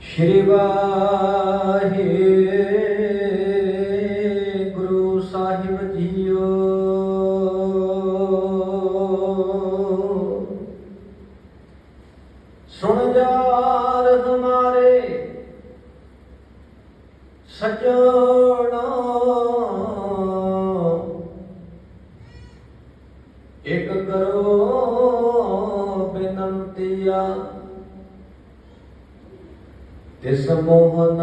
ਸ਼੍ਰੀ ਵਾਹਿਗੁਰੂ ਸਾਹਿਬ JIO ਸੁਣ ਜਾ ਬੇਨੰਤੀਆ ਤਿਸ ਮੋਹਨ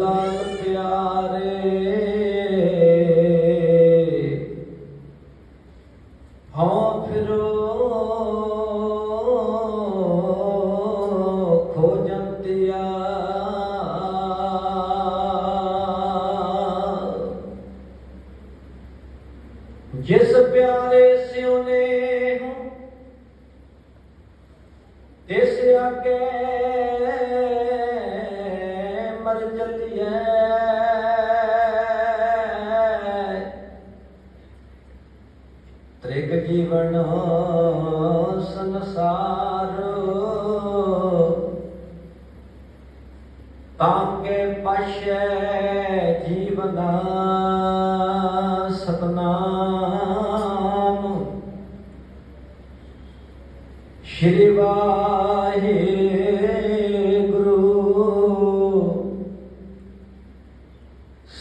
ਲਾਲ ਪਿਆਰੇ। ਹਾਂ ਫਿਰੋ ਖੋਜੰਤਿਆ ਜਿਸ ਪਿਆਰੇ ਸਿਉ ਨੇ ਹੋ ਤਿਸ ਆਗੇ ਮਰ ਚਲੀਐ ਤ੍ਰਿਗ ਜੀਵਨ ਸੰਸਾਰ। ਤਾਂਕੇ ਪਛੈ ਜੀਵਨਾ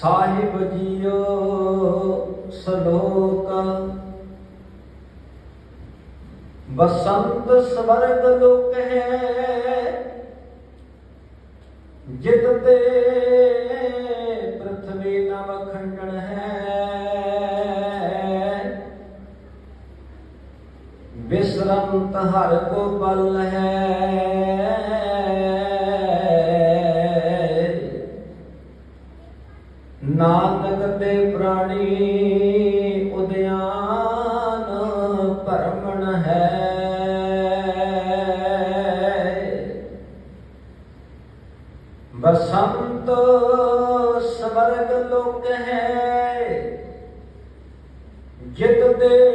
ਸਾਹਿਬ ਜੀਓ ਸ਼ਲੋਕ। ਬਸੰਤ ਸਵਰਗ ਲੋਕ ਹੈ ਜਿਤ ਤੇ ਪ੍ਰਥਵੀ ਨਵ ਖੰਡਨ ਹੈ। ਬਿਸਰੰਤ ਹਰ ਕੋ ਬਲ ਹੈ। ਨਾਨਕ ਤੇ ਪ੍ਰਾਣੀ ਉਦਿਆਨ ਭਰਮਣ ਹੈ। ਬਸੰਤ ਸਵਰਗ ਲੋਕ ਹੈ। ਜਿਤ ਦੇ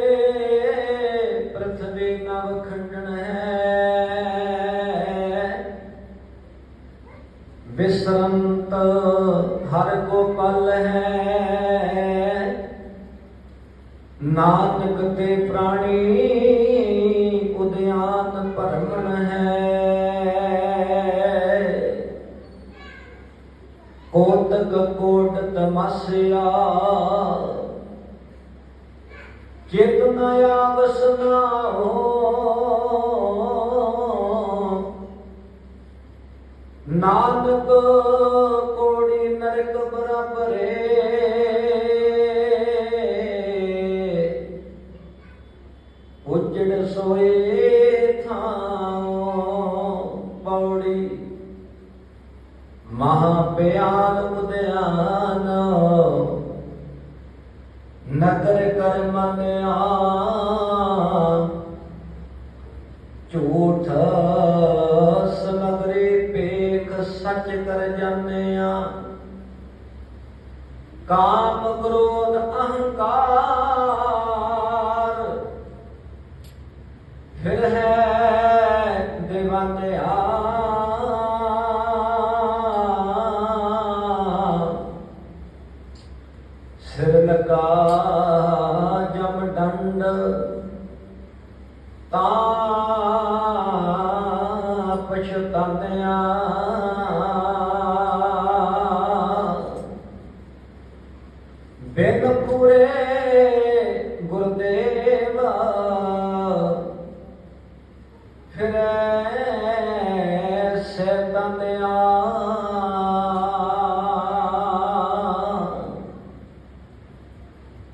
ਪ੍ਰਥਵੀ ਖੰਡਨ ਹੈ। ਬਿਸਰੰਤ ਹਰ ਕੋ ਪਲ ਹੈ। ਨਾਨਕ ਤੇ ਪ੍ਰਾਣੀ ਉਦਿਆਨ ਭਰਮਣ ਹੈ। ਕੋਟਕ ਕੋਟ ਤਮਸਿਆ ਚੇਤਨ ਆਵਸਨਾ ਨਾਨਕ ਕੋੜੀ ਨਰਕ ਬਰਾਬਰੇ। ਉਜੜ ਸੋਏ ਥਾਂ ਪੌੜੀ। ਮਹਾ ਪਿਆਨ ਉਦਿਆਨ। ਨਦਰ ਕਰ ਮਨਿਆ ਝੂਠ ਕਾਮ ਕ੍ਰੋਧ ਅਹੰਕਾਰ। ਫਿਰੈ ਸੈਤਾਨਿਆ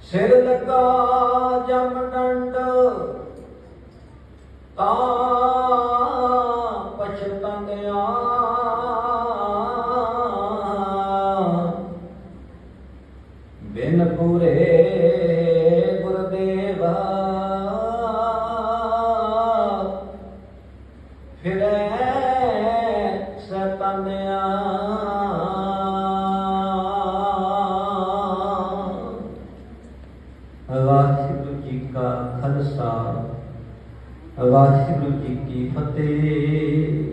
ਸਿਰ ਲਗਾ ਜਮ ਡੰਡ ਤਾ ਵਾਹਿਗੁਰੂ ਜੀ ਕੀ ਫਤਿਹ।